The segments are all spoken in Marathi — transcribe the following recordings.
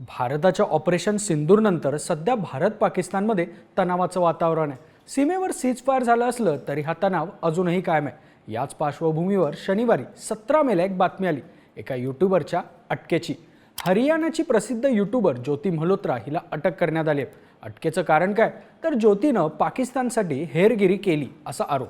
भारताच्या ऑपरेशन सिंदूरनंतर सध्या भारत पाकिस्तानमध्ये तणावाचं वातावरण आहे. सीमेवर सीजफायर झालं असलं तरी हा तणाव अजूनही कायम आहे. याच पार्श्वभूमीवर शनिवारी सतरा मेला एक बातमी आली एका यूट्यूबरच्या अटकेची. हरियाणाची प्रसिद्ध यूट्यूबर ज्योती मल्होत्रा हिला अटक करण्यात आली आहे. अटकेचं कारण काय? तर ज्योतीनं पाकिस्तानसाठी हेरगिरी केली असा आरोप.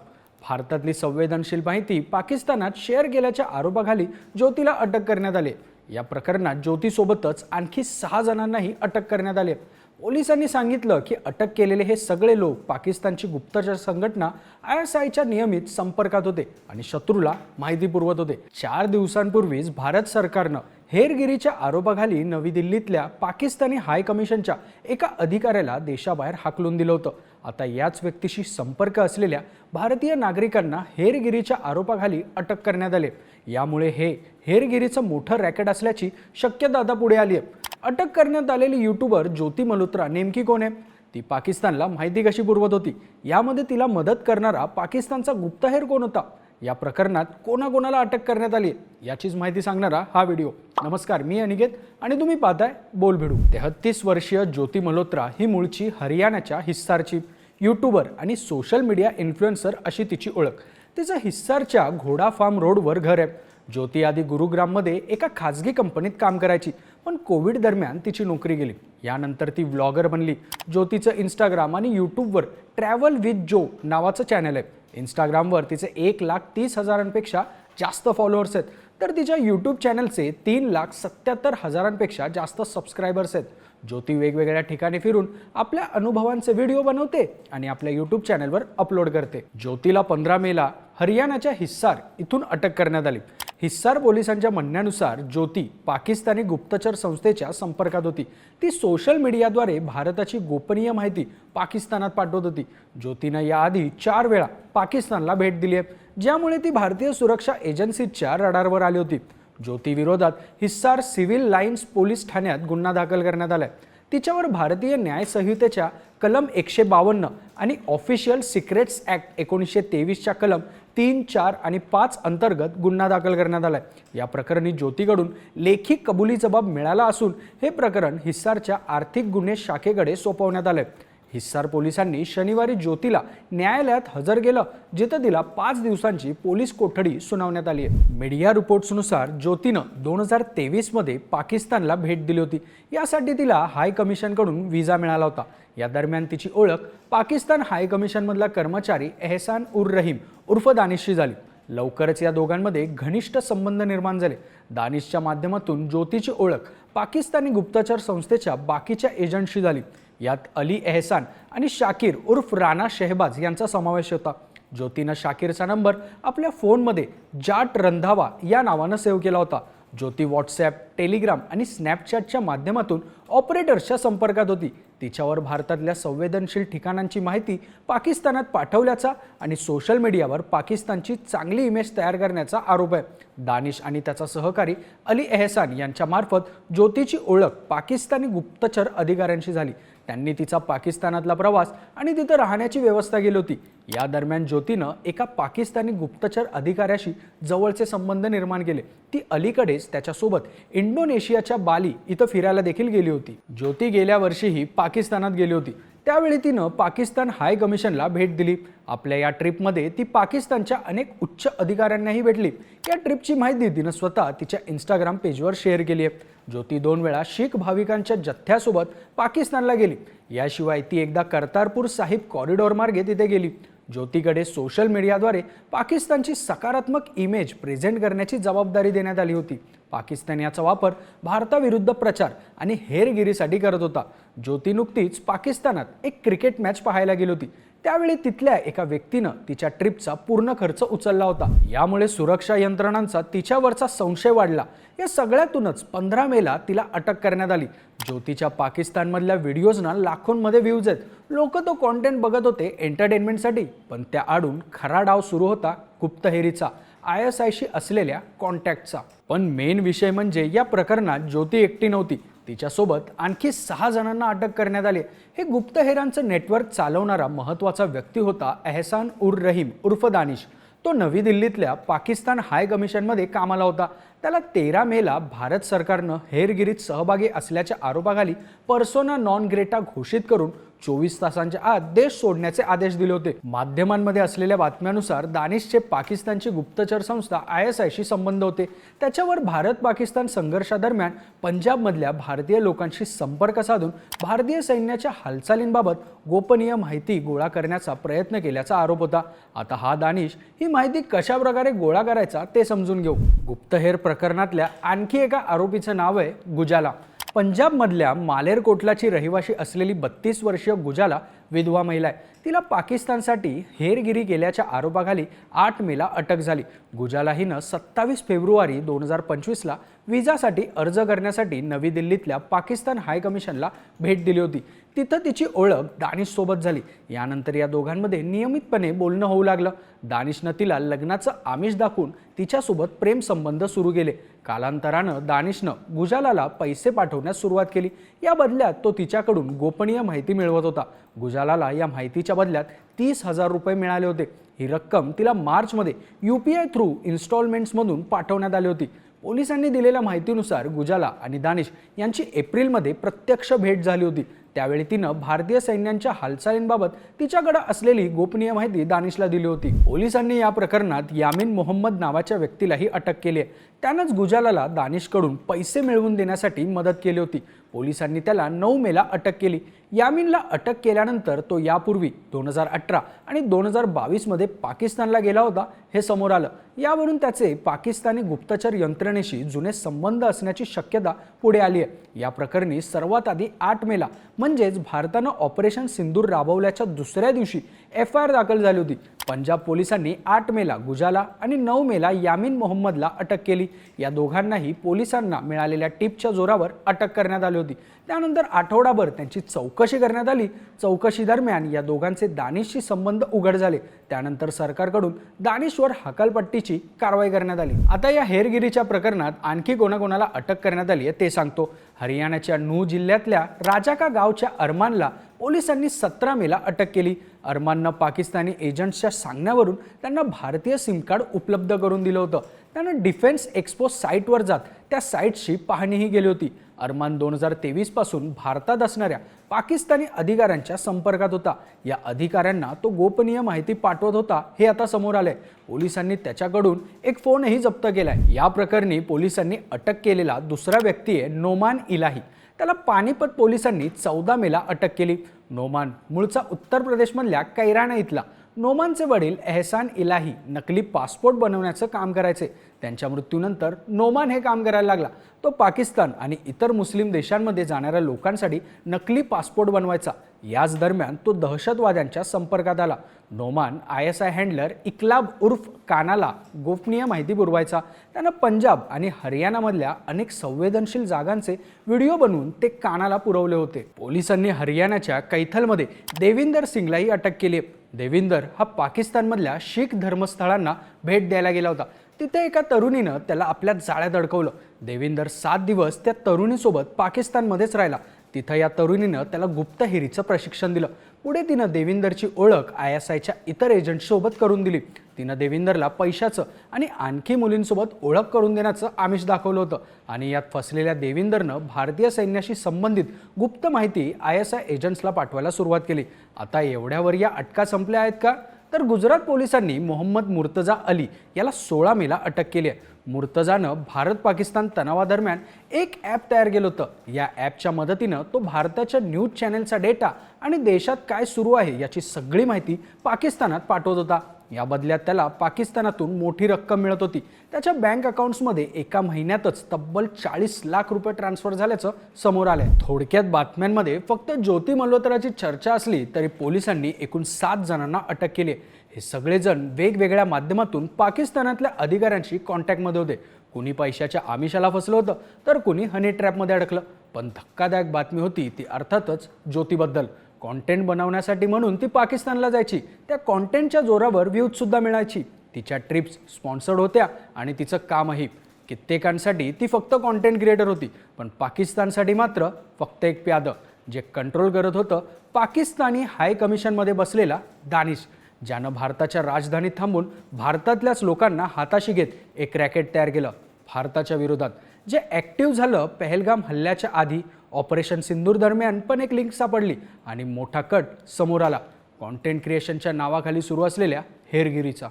भारतातली संवेदनशील माहिती पाकिस्तानात शेअर केल्याच्या आरोपाखाली ज्योतीला अटक करण्यात आली या प्रकरणात ज्योतीसोबतच आणखी सहा जणांनाही अटक करण्यात आली पोलिसांनी सांगितलं की अटक केलेले हे सगळे लोक पाकिस्तानची गुप्तचर संघटना आय एस आयच्या नियमित संपर्कात होते आणि शत्रूला माहिती पुरवत होते. चार दिवसांपूर्वीच भारत सरकारनं हेरगिरीच्या आरोपाखाली नवी दिल्लीतल्या पाकिस्तानी हाय कमिशनच्या एका अधिकाऱ्याला देशाबाहेर हाकलून दिलं होतं. आता याच व्यक्तीशी संपर्क असलेल्या भारतीय नागरिकांना हेरगिरीच्या आरोपाखाली अटक करण्यात आले यामुळे हे हेरगिरीचं मोठं रॅकेट असल्याची शक्यता आता पुढे आली आहे अटक करण्यात आलेली युट्यूबर ज्योती मल्होत्रा नेमकी कोण आहे? ती पाकिस्तानला माहिती कशी पुरवत होती? यामध्ये तिला मदत करणारा पाकिस्तानचा गुप्तहेर कोण होता? या प्रकरणात कोणाकोणाला अटक करण्यात आली आहे याचीच माहिती सांगणारा हा व्हिडिओ. नमस्कार मी अनिकेत आणि तुम्ही पाहताय बोल भिडू तेहत्तीस वर्षीय ज्योती मल्होत्रा ही मूळची हरियाणाच्या हिस्सारची यूट्यूबर आणि सोशल मीडिया इन्फ्लुएन्सर अशी तिची ओळख. तिचं हिस्सारच्या घोडा फार्म रोडवर घर आहे. ज्योती आधी गुरुग्राममध्ये एका खाजगी कंपनीत काम करायची पण कोविड दरम्यान तिची नोकरी गेली. यानंतर ती व्लॉगर बनली. ज्योतीचं इंस्टाग्राम आणि यूट्यूबवर ट्रॅव्हल विथ जो नावाचं चॅनल आहे. इंस्टाग्रामवर तिचे एक लाख तीस हजारांपेक्षा जास्त फॉलोअर्स आहेत. तर तिच्या यूट्यूब चॅनलचे तीन लाख सत्याहत्तर हजारांपेक्षा जास्त सबस्क्रायबर्स आहेत. ज्योती वेगवेगळ्या ठिकाणी फिरून आपल्या अनुभवांचे व्हिडिओ बनवते आणि आपल्या यूट्यूब चॅनलवर अपलोड करते. ज्योतीला पंधरा मेला हरियाणाच्या हिस्सार इथून अटक करण्यात आली. हिस्सार पोलिसांच्या म्हणण्यानुसार ज्योती पाकिस्तानी गुप्तचर संस्थेच्या संपर्कात होती. ती सोशल मीडियाद्वारे भारताची गोपनीय माहिती पाकिस्तानात पाठवत होती. ज्योतीनं याआधी चार वेळा पाकिस्तानला भेट दिली आहे. ज्यामुळे ती भारतीय सुरक्षा एजन्सीच्या रडारवर आली होती. ज्योतीविरोधात हिस्सार सिव्हिल लाईन्स पोलीस ठाण्यात गुन्हा दाखल करण्यात आलाय. तिच्यावर भारतीय न्याय संहितेच्या कलम एकशे बावन्न आणि ऑफिशियल सिक्रेट्स ॲक्ट एकोणीसशे तेवीसच्या कलम तीन चार आणि पाच अंतर्गत गुन्हा दाखल करण्यात आला आहे या प्रकरणी ज्योतीकडून लेखी कबुली जबाब मिळाला असून हे प्रकरण हिस्सारच्या आर्थिक गुन्हे शाखेकडे सोपवण्यात आलं आहे हिस्सार पोलिसांनी शनिवारी ज्योतीला न्यायालयात हजर केलं जिथं तिला पाच दिवसांची पोलीस कोठडी सुनावण्यात आली आहे. मीडिया रिपोर्ट्सनुसार ज्योतीनं दोन हजार तेवीसमध्ये पाकिस्तानला भेट दिली होती. यासाठी तिला हाय कमिशनकडून व्हिसा मिळाला होता. या दरम्यान तिची ओळख पाकिस्तान हाय कमिशनमधला कर्मचारी एहसान उर रहीम उर्फ दानिशशी झाली. लवकरच या दोघांमध्ये घनिष्ठ संबंध निर्माण झाले. दानिशच्या माध्यमातून ज्योतीची ओळख पाकिस्तानी गुप्तचर संस्थेच्या बाकीच्या एजंटशी झाली. यात अली एहसान आणि शाकीर उर्फ राणा शेहबाज यांचा समावेश होता. ज्योतीनं शाकीरचा नंबर आपल्या फोनमध्ये जाट रंधावा या नावानं सेव्ह केला होता. ज्योती व्हॉट्सॲप टेलिग्राम आणि स्नॅपचॅटच्या माध्यमातून ऑपरेटर्सच्या संपर्कात होती. तिच्यावर भारतातल्या संवेदनशील ठिकाणांची माहिती पाकिस्तानात पाठवल्याचा आणि सोशल मीडियावर पाकिस्तानची चांगली इमेज तयार करण्याचा आरोप आहे. दानिश आणि त्याचा सहकारी अली एहसान यांच्यामार्फत ज्योतीची ओळख पाकिस्तानी गुप्तचर अधिकाऱ्यांशी झाली. त्यांनी तिचा पाकिस्तानातला प्रवास आणि तिथं राहण्याची व्यवस्था केली होती. या दरम्यान ज्योतीनं एका पाकिस्तानी गुप्तचर अधिकाऱ्याशी जवळचे संबंध निर्माण केले. ती अलीकडेच त्याच्यासोबत इंडोनेशियाच्या बाली इथं फिरायला देखील गेली होती. ज्योती गेल्या वर्षीही पाकिस्तानात गेली होती. त्यावेळी तिनं पाकिस्तान हाय कमिशनला भेट दिली. आपल्या या ट्रिपमध्ये ती पाकिस्तानच्या अनेक उच्च अधिकाऱ्यांनाही भेटली. या ट्रिपची माहिती तिनं स्वतः तिच्या इंस्टाग्राम पेजवर शेअर केली आहे. ज्योती दोन वेळा शीख भाविकांच्या जथ्यासोबत पाकिस्तानला गेली. याशिवाय ती एकदा कर्तारपूर साहिब कॉरिडॉर मार्गे तिथे गेली. ज्योतीकडे सोशल मीडियाद्वारे पाकिस्तानची सकारात्मक इमेज प्रेझेंट करण्याची जबाबदारी देण्यात आली होती. पाकिस्तान याचा वापर भारताविरुद्ध प्रचार आणि हेरगिरीसाठी करत होता. ज्योती नुकतीच पाकिस्तानात एक क्रिकेट मॅच पाहायला गेली होती. त्यावेळी तिथल्या एका व्यक्तीनं तिच्या ट्रिपचा पूर्ण खर्च उचलला होता. यामुळे सुरक्षा यंत्रणांचा तिच्यावरचा संशय वाढला. या सगळ्यातूनच पंधरा मेला तिला अटक करण्यात आली. ज्योतीच्या पाकिस्तानमधल्या व्हिडिओजना लाखोंमध्ये व्ह्यूज आहेत. लोक तो कॉन्टेंट बघत होते एंटरटेनमेंटसाठी पण त्या आडून खरा डाव सुरू होता गुप्तहेरीचा आय एस आयशी असलेल्या कॉन्टॅक्टचा पण मेन विषय म्हणजे या प्रकरणात ज्योती एकटी नव्हती. तिच्यासोबत आणखी सहा जणांना अटक करण्यात आली. हे गुप्तहेरांचं नेटवर्क चालवणारा महत्त्वाचा व्यक्ती होता एहसान उर रहीम उर्फ दानिश. तो नवी दिल्लीतल्या पाकिस्तान हाय कमिशनमध्ये कामाला होता. त्याला तेरा मेला भारत सरकारनं हेरगिरीत सहभागी असल्याच्या आरोपाखाली पर्सोना नॉन ग्रेटा घोषित करून चोवीस तासांच्या आत देश सोडण्याचे आदेश दिले होते. माध्यमांमध्ये असलेल्या बातम्यानुसार दानिशचे पाकिस्तानची गुप्तचर संस्था आय एस आयशी संबंध होते. त्याच्यावर भारत पाकिस्तान संघर्षादरम्यान पंजाबमधल्या भारतीय लोकांशी संपर्क साधून भारतीय सैन्याच्या हालचालींबाबत गोपनीय माहिती गोळा करण्याचा प्रयत्न केल्याचा आरोप होता. आता हा दानिश ही माहिती कशा प्रकारे गोळा करायचा ते समजून घेऊ. गुप्तहेर प्रकरणातल्या आणखी एका आरोपीचं नाव आहे गुजाला. पंजाबमधल्या मालेरकोटलाची रहिवाशी असलेली बत्तीस वर्षीय गुजाला विधवा महिला आहे. तिला पाकिस्तानसाठी हेरगिरी केल्याच्या आरोपाखाली आठ मेला अटक झाली. गुजाला हिनं सत्तावीस फेब्रुवारी दोन हजार पंचवीसला विजासाठी अर्ज करण्यासाठी नवी दिल्लीतल्या पाकिस्तान हायकमिशनला भेट दिली होती. तिथं तिची ओळख दानिशसोबत झाली. यानंतर या दोघांमध्ये नियमितपणे बोलणं होऊ लागलं. दानिशनं तिला लग्नाचं आमिष दाखवून तिच्यासोबत प्रेमसंबंध सुरू केले. कालांतरानं दानिशनं गुजालाला पैसे पाठवण्यास सुरुवात केली. या बदल्यात तो तिच्याकडून गोपनीय माहिती मिळवत होता. गुजालाला या माहितीच्या बदल्यात तीस हजार रुपये मिळाले होते. ही रक्कम तिला मार्चमध्ये यू पी आय थ्रू इन्स्टॉलमेंट्समधून पाठवण्यात आली होती. पोलिसांनी दिलेल्या माहितीनुसार गुजाला आणि दानिश यांची एप्रिलमध्ये प्रत्यक्ष भेट झाली होती. त्यावेळी तिनं भारतीय सैन्यांच्या हालचालींबाबत तिच्याकडे असलेली गोपनीय माहिती दानिशला दिली होती. पोलिसांनी या प्रकरणात यामिन मोहम्मद नावाच्या व्यक्तीलाही अटक केली आहे. त्यानंच गुजालाला दानिशकडून पैसे मिळवून देण्यासाठी मदत केली होती. पोलिसांनी त्याला नऊ मेला अटक केली. यामिनला अटक केल्यानंतर तो यापूर्वी दोन हजार अठरा आणि दोन हजार बावीसमध्ये पाकिस्तानला गेला होता हे समोर आलं. यावरून त्याचे पाकिस्तानी गुप्तचर यंत्रणेशी जुने संबंध असण्याची शक्यता पुढे आली आहे. या प्रकरणी सर्वात आधी आठ मेला म्हणजेच भारतानं ऑपरेशन सिंदूर राबवल्याच्या दुसऱ्या दिवशी एफ आय आर दाखल झाली होती. पंजाब पोलिसांनी आठ मेला गुजाला आणि नऊ मेला यामिन मोहम्मदला अटक केली. या दोघांनाही पोलिसांना मिळालेल्या टिपच्या जोरावर अटक करण्यात आली होती. त्यानंतर आठवडाभर त्यांची चौकशी चौकशी करण्यात आली. चौकशी दरम्यान या दोघांचे दानिशशी संबंध उघड झाले. त्यानंतर सरकारकडून दानिशवर हकालपट्टीची कारवाई करण्यात आली. आता या हेरगिरीच्या प्रकरणात आणखी कोणाकोणाला अटक करण्यात आली आहे ते सांगतो. हरियाणाच्या नू जिल्ह्यातल्या राजाका गावच्या अरमानला पोलिसांनी सतरा मेला अटक केली. अरमाननं पाकिस्तानी एजंट्सच्या सांगण्यावरून त्यांना भारतीय सिम कार्ड उपलब्ध करून दिलं होतं. त्यानं डिफेन्स एक्सपो साईटवर जात त्या साईटची पाहणीही केली होती. अरमान दोन हजार तेवीसपासून भारतात असणाऱ्या पाकिस्तानी अधिकाऱ्यांच्या संपर्कात होता. या अधिकाऱ्यांना तो गोपनीय माहिती पाठवत होता हे आता समोर आलंय. पोलिसांनी त्याच्याकडून एक फोनही जप्त केलाय. या प्रकरणी पोलिसांनी अटक केलेला दुसरा व्यक्ती आहे नोमान इलाही. त्याला पानिपत पोलिसांनी चौदा मेला अटक केली. नोमान मूळचा उत्तर प्रदेशमधल्या कैराणा इथला. नोमानचे वडील एहसान इलाही नकली पासपोर्ट बनवण्याचं काम करायचे. त्यांच्या मृत्यूनंतर नोमान हे काम करायला लागला. तो पाकिस्तान आणि इतर मुस्लिम देशांमध्ये जाणाऱ्या लोकांसाठी नकली पासपोर्ट बनवायचा. याच दरम्यान तो दहशतवाद्यांच्या संपर्कात आला. Noman I S I handler इकलाब उर्फ कानाला गोपनीय माहिती पुरवायचा. त्यानं पंजाब आणि हरियाणामधल्या अनेक संवेदनशील जागांचे व्हिडिओ बनवून ते कानाला पुरवले होते. पोलिसांनी हरियाणाच्या कैथलमध्ये देविंदर सिंगलाही अटक केली. देविंदर हा पाकिस्तानमधल्या शीख धर्मस्थळांना भेट द्यायला गेला होता. तिथे एका तरुणीनं त्याला आपल्या जाळ्यात अडकवलं. देविंदर सात दिवस त्या तरुणीसोबत पाकिस्तानमध्येच राहिला. तिथं या तरुणीनं त्याला गुप्तहेरीचं प्रशिक्षण दिलं. पुढे तिनं देविंदरची ओळख आय एस आयच्या इतर एजंटसोबत करून दिली. तिनं देविंदरला पैशाचं आणि आणखी मुलींसोबत ओळख करून देण्याचं आमिष दाखवलं होतं. आणि यात फसलेल्या देविंदरनं भारतीय सैन्याशी संबंधित गुप्त माहिती आय एस आय एजंट्सला पाठवायला सुरुवात केली. आता एवढ्यावर या अटका संपल्या आहेत का? तर गुजरात पोलिसांनी मोहम्मद मुर्तजा अली याला सोळा मेला अटक केली आहे. मुर्तजानं भारत पाकिस्तान तणावादरम्यान एक ॲप तयार केलं होतं. या ॲपच्या मदतीनं तो भारताच्या न्यूज चॅनेलचा डेटा आणि देशात काय सुरू आहे याची सगळी माहिती पाकिस्तानात पाठवत होता. या बदल्यात त्याला पाकिस्तानातून मोठी रक्कम मिळत होती. त्याच्या बँक अकाउंट्समध्ये एका महिन्यातच तब्बल चाळीस लाख रुपये ट्रान्सफर झाल्याचं समोर आलंय. थोडक्यात बातम्यांमध्ये फक्त ज्योती मल्होत्राची चर्चा असली तरी पोलिसांनी एकूण सात जणांना अटक केली आहे. हे सगळेजण वेगवेगळ्या माध्यमातून पाकिस्तानातल्या अधिकाऱ्यांशी कॉन्टॅक्टमध्ये होते. कुणी पैशाच्या आमिषाला फसलं होतं तर कुणी हनी ट्रॅपमध्ये अडकलं. पण धक्कादायक बातमी होती ती अर्थातच ज्योतीबद्दल. कॉन्टेंट बनवण्यासाठी म्हणून ती पाकिस्तानला जायची. त्या कॉन्टेंटच्या जोरावर व्ह्यूजसुद्धा मिळायची. तिच्या ट्रिप्स स्पॉन्सर्ड होत्या आणि तिचं कामही. कित्येकांसाठी ती फक्त कॉन्टेंट क्रिएटर होती. पण पाकिस्तानसाठी मात्र फक्त एक प्यादं जे कंट्रोल करत होतं पाकिस्तानी हाय कमिशनमध्ये बसलेला दानिश ज्यानं भारताच्या राजधानीत थांबून भारतातल्याच लोकांना हाताशी घेत एक रॅकेट तयार केलं भारताच्या विरोधात. जे ॲक्टिव्ह झालं पहलगाम हल्ल्याच्या आधी ऑपरेशन सिंदूर दरम्यान पण एक लिंक सापडली आणि मोठा कट समोर आला. कॉन्टेंट क्रिएशनच्या नावाखाली सुरू असलेल्या हेरगिरीचा.